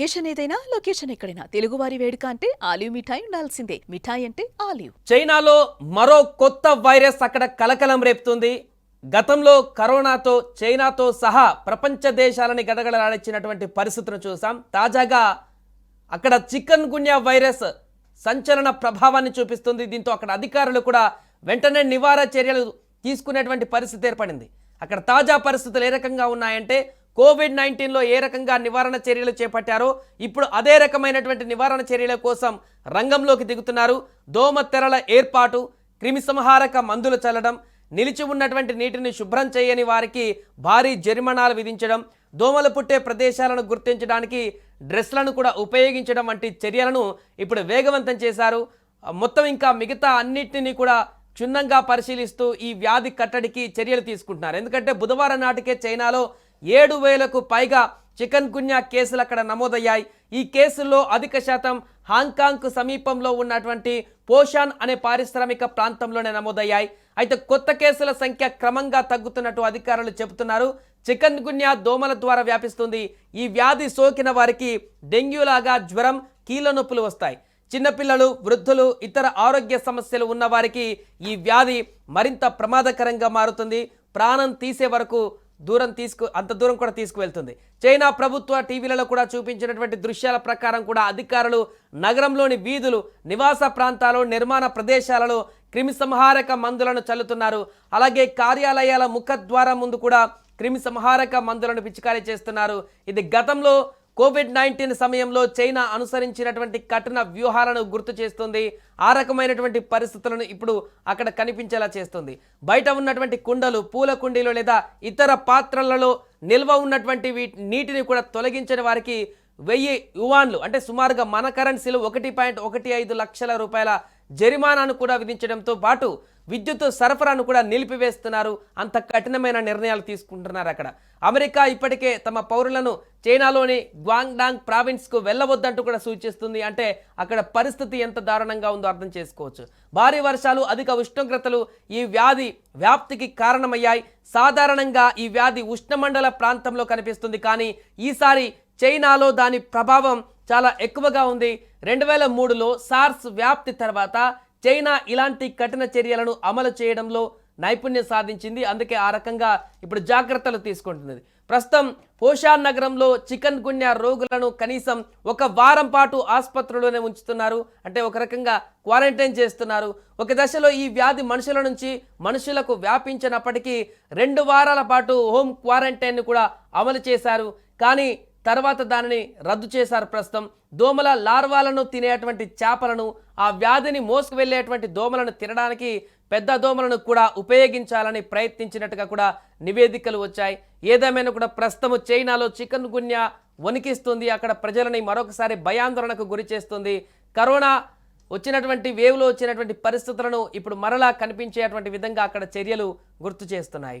Location ఏదైనా location ఎక్కడైనా. తెలుగువారి వేడుక అంటే ఆలివ్ మిఠాయి ఉండాల్సిందే. మిఠాయి అంటే ఆలివ్. చైనాలో మరో కొత్త వైరస్ అక్కడ కలకలం రేపుతుంది. గతంలో కరోనాతో చైనాతో సహా ప్రపంచ దేశాలని గడగడలాడించినటువంటి పరిస్థితులను చూసాం. తాజాగా అక్కడ చికెన్ గున్యా వైరస్ సంచలన ప్రభావాన్ని చూపిస్తుంది. దీంతో అక్కడ అధికారులు కూడా వెంటనే నివారణ చర్యలు తీసుకునేటువంటి పరిస్థితి ఏర్పడింది. అక్కడ తాజా పరిస్థితులు ఏ రకంగా ఉన్నాయంటే కోవిడ్ నైన్టీన్లో ఏ రకంగా నివారణ చర్యలు చేపట్టారో ఇప్పుడు అదే రకమైనటువంటి నివారణ చర్యల కోసం రంగంలోకి దిగుతున్నారు. దోమ తెరల ఏర్పాటు క్రిమిసంహారక మందులు చల్లడం నిలిచి ఉన్నటువంటి నీటిని శుభ్రం చేయని వారికి భారీ జరిమానాలు విధించడం దోమలు పుట్టే ప్రదేశాలను గుర్తించడానికి డ్రెస్లను కూడా ఉపయోగించడం వంటి చర్యలను ఇప్పుడు వేగవంతం చేశారు. మొత్తం ఇంకా మిగతా అన్నిటిని కూడా క్షుణ్ణంగా పరిశీలిస్తూ ఈ వ్యాధి కట్టడికి చర్యలు తీసుకుంటున్నారు. ఎందుకంటే బుధవారం నాటికే చైనాలో ఏడు వేలకు పైగా చికెన్ గున్యా కేసులు అక్కడ నమోదయ్యాయి. ఈ కేసుల్లో అధిక శాతం హాంకాంగ్కు సమీపంలో ఉన్నటువంటి పోషాన్ అనే పారిశ్రామిక ప్రాంతంలోనే నమోదయ్యాయి. అయితే కొత్త కేసుల సంఖ్య క్రమంగా తగ్గుతున్నట్టు అధికారులు చెబుతున్నారు. చికెన్ గున్యా దోమల ద్వారా వ్యాపిస్తుంది. ఈ వ్యాధి సోకిన వారికి డెంగ్యూలాగా జ్వరం కీళ్ళ నొప్పులు వస్తాయి. చిన్నపిల్లలు వృద్ధులు ఇతర ఆరోగ్య సమస్యలు ఉన్నవారికి ఈ వ్యాధి మరింత ప్రమాదకరంగా మారుతుంది. ప్రాణం తీసే వరకు దూరం తీసుకు అంత దూరం కూడా తీసుకువెళ్తుంది. చైనా ప్రభుత్వ టీవీలలో కూడా చూపించినటువంటి దృశ్యాల ప్రకారం కూడా అధికారులు నగరంలోని వీధులు నివాస ప్రాంతాలు నిర్మాణ ప్రదేశాలలో క్రిమిసంహారక మందులను చల్లుతున్నారు. అలాగే కార్యాలయాల ముఖద్వారం ముందు కూడా క్రిమిసంహారక మందులను పిచికారీ చేస్తున్నారు. ఇది గతంలో కోవిడ్ నైన్టీన్ సమయంలో చైనా అనుసరించినటువంటి కఠిన వ్యూహాలను గుర్తు చేస్తుంది. ఆ రకమైనటువంటి పరిస్థితులను ఇప్పుడు అక్కడ కనిపించేలా చేస్తుంది. బయట ఉన్నటువంటి కుండలు పూల కుండీలు లేదా ఇతర పాత్రలలో నిల్వ ఉన్నటువంటి వీటి నీటిని కూడా తొలగించని వారికి వెయ్యి యువాన్లు అంటే సుమారుగా మన కరెన్సీలు ఒకటి పాయింట్ ఒకటి ఐదు లక్షల రూపాయల జరిమానాను కూడా విధించడంతో పాటు విద్యుత్ సరఫరాను కూడా నిలిపివేస్తున్నారు. అంత కఠినమైన నిర్ణయాలు తీసుకుంటున్నారు అక్కడ. అమెరికా ఇప్పటికే తమ పౌరులను చైనాలోని గ్వాంగ్డాంగ్ ప్రావిన్స్కు వెళ్ళవద్దంటూ కూడా సూచిస్తుంది. అంటే అక్కడ పరిస్థితి ఎంత దారుణంగా ఉందో అర్థం చేసుకోవచ్చు. భారీ వర్షాలు అధిక ఉష్ణోగ్రతలు ఈ వ్యాధి వ్యాప్తికి కారణమయ్యాయి. సాధారణంగా ఈ వ్యాధి ఉష్ణమండల ప్రాంతంలో కనిపిస్తుంది. కానీ ఈసారి చైనాలో దాని ప్రభావం చాలా ఎక్కువగా ఉంది. రెండు వేల మూడులో సార్స్ వ్యాప్తి తర్వాత చైనా ఇలాంటి కఠిన చర్యలను అమలు చేయడంలో నైపుణ్యం సాధించింది. అందుకే ఆ రకంగా ఇప్పుడు జాగ్రత్తలు తీసుకుంటున్నది. ప్రస్తుతం పోషాన్ నగరంలో చికెన్ గున్యా రోగులను కనీసం ఒక వారం పాటు ఆసుపత్రిలోనే ఉంచుతున్నారు. అంటే ఒక రకంగా క్వారంటైన్ చేస్తున్నారు. ఒక దశలో ఈ వ్యాధి మనుషుల నుంచి మనుషులకు వ్యాపించినప్పటికీ రెండు వారాల పాటు హోమ్ క్వారంటైన్ కూడా అమలు చేశారు. కానీ తర్వాత దానిని రద్దు చేశారు ప్రస్తుతం. దోమల లార్వాలను తినేటువంటి చేపలను ఆ వ్యాధిని మోసుకు వెళ్ళేటువంటి దోమలను తినడానికి పెద్ద దోమలను కూడా ఉపయోగించాలని ప్రయత్నించినట్టుగా కూడా నివేదికలు వచ్చాయి. ఏదేమైనా కూడా ప్రస్తుతం చైనాలో చికెన్ గున్యా వణికిస్తుంది. అక్కడ ప్రజలని మరొకసారి భయాందోళనకు గురి చేస్తుంది. కరోనా వచ్చినటువంటి వేవ్లో వచ్చినటువంటి పరిస్థితులను ఇప్పుడు మరలా కనిపించేటువంటి విధంగా అక్కడ చర్యలు గుర్తు చేస్తున్నాయి.